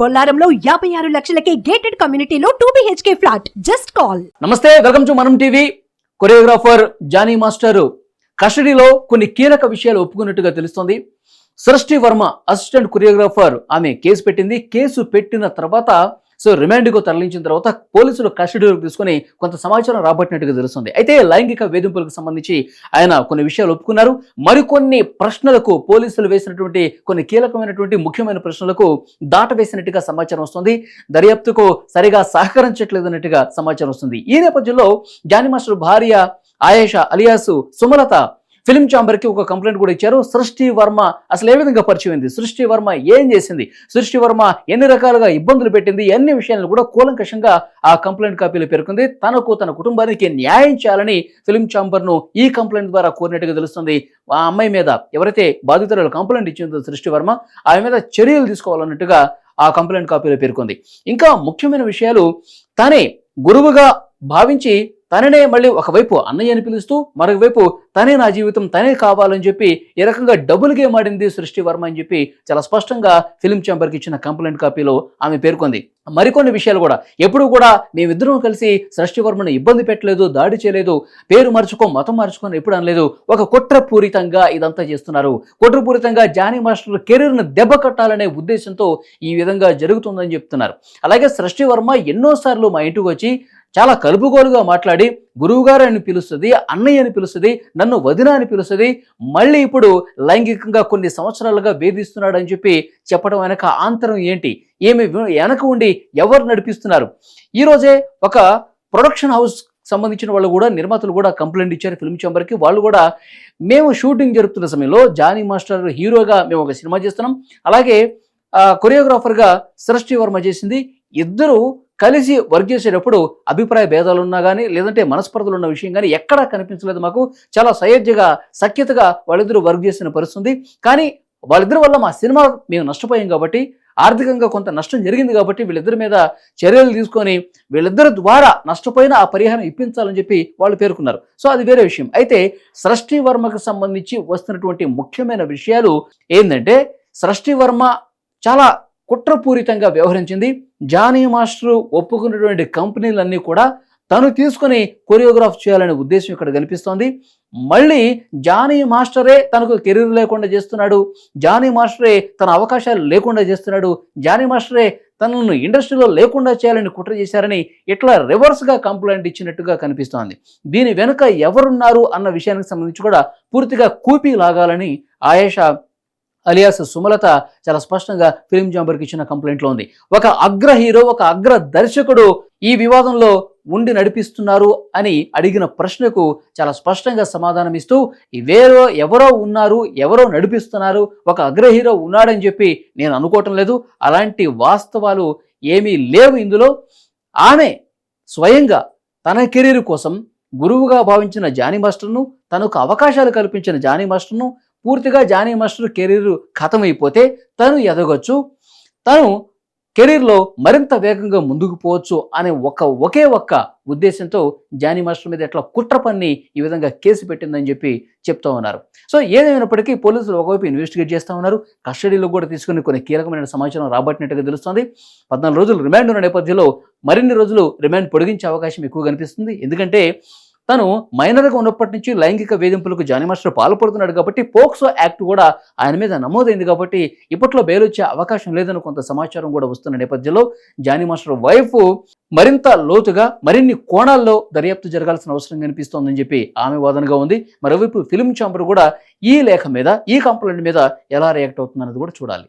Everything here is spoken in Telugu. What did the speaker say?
బొల్లారంలో యాభై ఆరు లక్షలకే గేటెడ్ కమ్యూనిటీలో two BHK flat just call నమస్తే welcome to Manam TV choreographer Jani master కస్టడీలో కొన్ని కీలక విషయాలు ఒప్పుకున్నట్టుగా తెలుస్తోంది. సృష్టి వర్మ అసిస్టెంట్ కొరియోగ్రాఫర్ ఆమె కేసు పెట్టింది. కేసు పెట్టిన తర్వాత సో రిమాండ్కు తరలించిన తర్వాత పోలీసులు కస్టడీలోకి తీసుకొని కొంత సమాచారం రాబట్టినట్టుగా తెలుస్తుంది. అయితే లైంగిక వేధింపులకు సంబంధించి ఆయన కొన్ని విషయాలు ఒప్పుకున్నారు. మరికొన్ని ప్రశ్నలకు పోలీసులు వేసినటువంటి కొన్ని కీలకమైనటువంటి ముఖ్యమైన ప్రశ్నలకు దాట వేసినట్టుగా సమాచారం వస్తుంది. దర్యాప్తుకు సరిగా సహకరించట్లేదన్నట్టుగా సమాచారం వస్తుంది. ఈ నేపథ్యంలో జానీ మాస్టర్ భార్య ఆయేషా అలియాసు సుమలత ఫిలిం చాంబర్కి ఒక కంప్లైంట్ కూడా ఇచ్చారు. సృష్టి వర్మ అసలు ఏ విధంగా పరిచయమైంది సృష్టి వర్మ ఏం చేసింది? సృష్టి వర్మ ఎన్ని రకాలుగా ఇబ్బందులు పెట్టింది? అన్ని విషయాలను కూడా కూలంకషంగా ఆ కంప్లైంట్ కాపీలో పేర్కొంది. తనకు తన కుటుంబానికి న్యాయం చేయాలని ఫిలిం ఛాంబర్ను ఈ కంప్లైంట్ ద్వారా కోరినట్టుగా తెలుస్తుంది. ఆ అమ్మాయి మీద ఎవరైతే బాధితురాలు కంప్లైంట్ ఇచ్చిందో సృష్టి వర్మ ఆమె మీద చర్యలు తీసుకోవాలన్నట్టుగా ఆ కంప్లైంట్ కాపీలో పేర్కొంది. ఇంకా ముఖ్యమైన విషయాలు తనే గురువుగా భావించి తననే మళ్ళీ ఒకవైపు అన్నయ్య అని పిలుస్తూ మరొకవైపు తనే నా జీవితం తనే కావాలని చెప్పి ఈ రకంగా డబుల్ గేమ్ ఆడింది సృష్టి వర్మ అని చెప్పి చాలా స్పష్టంగా ఫిలిం ఛాంబర్కి ఇచ్చిన కంప్లైంట్ కాపీలో ఆమె పేర్కొంది. మరికొన్ని విషయాలు కూడా. ఎప్పుడు కూడా మేమిద్దరం కలిసి సృష్టి వర్మను ఇబ్బంది పెట్టలేదు దాడి చేయలేదు పేరు మార్చుకో మతం మార్చుకొని ఎప్పుడు అనలేదు. ఒక కుట్రపూరితంగా ఇదంతా చేస్తున్నారు. కుట్రపూరితంగా జానీ మాస్టర్ కెరీర్ను దెబ్బ కట్టాలనే ఉద్దేశంతో ఈ విధంగా జరుగుతుందని చెప్తున్నారు. అలాగే సృష్టి వర్మ ఎన్నోసార్లు మా ఇంటికి వచ్చి చాలా కలుపుగోలుగా మాట్లాడి గురువుగారు అని పిలుస్తుంది అన్నయ్య అని పిలుస్తుంది నన్ను వదిన అని పిలుస్తుంది మళ్ళీ ఇప్పుడు లైంగికంగా కొన్ని సంవత్సరాలుగా వేధిస్తున్నాడు అని చెప్పి చెప్పడం వెనక ఆంతరం ఏంటి? ఏమి వెనక ఉండి ఎవరు నడిపిస్తున్నారు? ఈరోజే ఒక ప్రొడక్షన్ హౌస్ సంబంధించిన వాళ్ళు కూడా నిర్మాతలు కూడా కంప్లైంట్ ఇచ్చారు ఫిల్మ్ ఛాంబర్కి. వాళ్ళు కూడా మేము షూటింగ్ జరుపుతున్న సమయంలో జానీ మాస్టర్ హీరోగా మేము ఒక సినిమా చేస్తున్నాం. అలాగే కొరియోగ్రాఫర్గా సృష్టి వర్మ చేసింది. ఇద్దరు కలిసి వర్క్ చేసేటప్పుడు అభిప్రాయ భేదాలు ఉన్నా కానీ లేదంటే మనస్పర్ధలు ఉన్న విషయం కానీ ఎక్కడా కనిపించలేదు మాకు. చాలా సయోధ్యగా సఖ్యతగా వాళ్ళిద్దరూ వర్క్ చేసిన పరిస్థితుంది కానీ వాళ్ళిద్దరి వల్ల మా సినిమా మేము నష్టపోయాం కాబట్టి ఆర్థికంగా కొంత నష్టం జరిగింది కాబట్టి వీళ్ళిద్దరి మీద చర్యలు తీసుకొని వీళ్ళిద్దరి ద్వారా నష్టపోయిన ఆ పరిహారం ఇప్పించాలని చెప్పి వాళ్ళు పేర్కొన్నారు. సో అది వేరే విషయం. అయితే సృష్టి వర్మకు సంబంధించి వస్తున్నటువంటి ముఖ్యమైన విషయాలు ఏంటంటే సృష్టి వర్మ చాలా కుట్రపూరితంగా వ్యవహరించింది. జానీ మాస్టర్ ఒప్పుకున్నటువంటి కంపెనీలన్నీ కూడా తను తీసుకుని కొరియోగ్రాఫ్ చేయాలనే ఉద్దేశం ఇక్కడ కనిపిస్తోంది. మళ్ళీ జానీ మాస్టరే తనకు కెరీర్ లేకుండా చేస్తున్నాడు. జానీ మాస్టరే తన అవకాశాలు లేకుండా చేస్తున్నాడు. జానీ మాస్టరే తనను ఇండస్ట్రీలో లేకుండా చేయాలని కుట్ర చేశారని ఇట్లా రివర్స్గా కంప్లైంట్ ఇచ్చినట్టుగా కనిపిస్తోంది. దీని వెనుక ఎవరున్నారు అన్న విషయానికి సంబంధించి కూడా పూర్తిగా కూపీ లాగాలని ఆయేషా అలియాస్ సుమలత చాలా స్పష్టంగా ఫిలిం జాంబర్కి ఇచ్చిన కంప్లైంట్లో ఉంది. ఒక అగ్ర హీరో ఒక అగ్ర దర్శకుడు ఈ వివాదంలో ఉండి నడిపిస్తున్నారు అని అడిగిన ప్రశ్నకు చాలా స్పష్టంగా సమాధానం ఇస్తూ వేరో ఎవరో ఉన్నారు ఎవరో నడిపిస్తున్నారు ఒక అగ్ర హీరో ఉన్నాడని చెప్పి నేను అనుకోవటం లేదు. అలాంటి వాస్తవాలు ఏమీ లేవు ఇందులో. ఆమె స్వయంగా తన కెరీర్ కోసం గురువుగా భావించిన జానీ మాస్టర్ను తనకు అవకాశాలు కల్పించిన జానీ మాస్టర్ను పూర్తిగా జానీ మాస్టర్ కెరీర్ ఖతమైపోతే తను ఎదగొచ్చు తను కెరీర్లో మరింత వేగంగా ముందుకు పోవచ్చు అనే ఒక ఒకే ఒక్క ఉద్దేశంతో జానీ మాస్టర్ మీద ఎట్లా కుట్ర పన్ని ఈ విధంగా కేసు పెట్టిందని చెప్పి చెప్తా ఉన్నారు. సో ఏదేమైనప్పటికీ పోలీసులు ఒకవైపు ఇన్వెస్టిగేట్ చేస్తూ ఉన్నారు. కస్టడీలో కూడా తీసుకుని కొన్ని కీలకమైన సమాచారం రాబట్టినట్టుగా తెలుస్తుంది. పద్నాలుగు రోజులు రిమాండ్ ఉన్న నేపథ్యంలో మరిన్ని రోజులు రిమాండ్ పొడిగించే అవకాశం ఎక్కువ కనిపిస్తుంది ఎందుకంటే తను మైనర్గా ఉన్నప్పటి నుంచి లైంగిక వేధింపులకు జానీ మాస్టర్ పాల్పడుతున్నాడు కాబట్టి పోక్సో యాక్ట్ కూడా ఆయన మీద నమోదైంది కాబట్టి ఇప్పట్లో బెయిల్ వచ్చే అవకాశం లేదని కొంత సమాచారం కూడా వస్తున్న నేపథ్యంలో జానీ మాస్టర్ వైఫ్ మరింత లోతుగా మరిన్ని కోణాల్లో దర్యాప్తు జరగాల్సిన అవసరం కనిపిస్తోందని చెప్పి ఆమె వాదనగా ఉంది. మరోవైపు ఫిలిం ఛాంబర్ కూడా ఈ లేఖ మీద ఈ కంప్లైంట్ మీద ఎలా రియాక్ట్ అవుతుందన్నది కూడా చూడాలి.